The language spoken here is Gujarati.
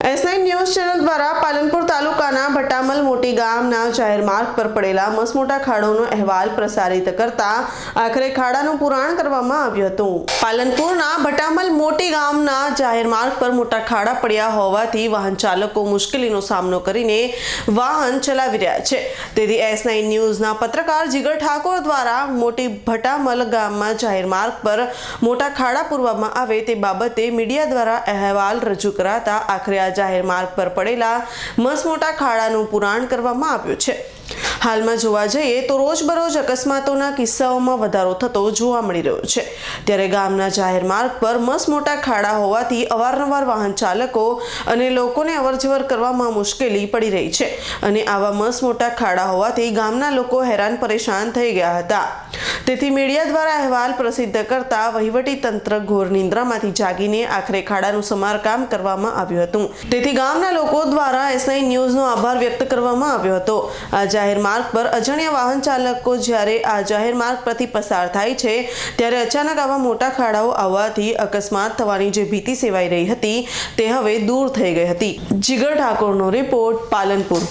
એસઆઈ ન્યૂઝ ચેનલ દ્વારા પાલનપુર તાલુકાના ભટામલ મોટી ગામના જાહેર માર્ગ પર પડેલા મસમોટા ખાડોનો અહેવાલ પ્રસારિત કરતા આખરે ખાડાનું પુરાણ કરવામાં આવ્યું હતું. પાલનપુરના ભટામલ મોટી ગામના જાહેર માર્ગ પર મોટા ખાડા પડ્યા હોવાથી વાહન ચાલકો મુશ્કેલીનો સામનો કરીને વાહન ચલાવી રહ્યા છે. તેથી એસ નાઇન ન્યૂઝના પત્રકાર જીગર ઠાકોર દ્વારા મોટી ભટામલ ગામમાં જાહેર માર્ગ પર મોટા ખાડા પૂરવામાં આવે તે બાબતે મીડિયા દ્વારા અહેવાલ રજૂ કરાતા આખરે આ જાહેર માર્ગ પર પડેલા મસમોટા ખાડાનું પુરાણ કરવામાં આવ્યું છે. હાલમાં જોવા જઈએ તો રોજબરોજ અકસ્માતોના કિસ્સાઓમાં વધારો થતો જોવા મળી રહ્યો છે. ત્યારે ગામના જાહેર માર્ગ પર મસમોટા ખાડા હોવાથી અવારનવાર વાહન ચાલકો અને લોકોને અવરજવર કરવામાં મુશ્કેલી પડી રહી છે અને આવા મસમોટા ખાડા હોવાથી ગામના લોકો હેરાન પરેશાન થઈ ગયા હતા. તેથી મીડિયા દ્વારા અહેવાલ પ્રસિદ્ધ કરતા વહીવટી તંત્ર ઘોર નિંદ્રામાંથી જાગીને આખરે ખાડાનું સમારકામ કરવામાં આવ્યું હતું. તેથી ગામના લોકો દ્વારા એસઆઈ ન્યૂઝનો આભાર વ્યક્ત કરવામાં આવ્યો હતો. આ જાહેર માર્ગ પર અજાણ્યા વાહન ચાલકો જ્યારે આ જાહેર માર્ગ પરથી પસાર થાય છે, ત્યારે અચાનક આવા મોટા ખાડાઓ આવવાથી અકસ્માત થવાની જે ભીતિ સેવાઈ રહી હતી, તે હવે દૂર થઈ ગઈ હતી. જીગર ઠાકોરનો રિપોર્ટ પાલનપુર.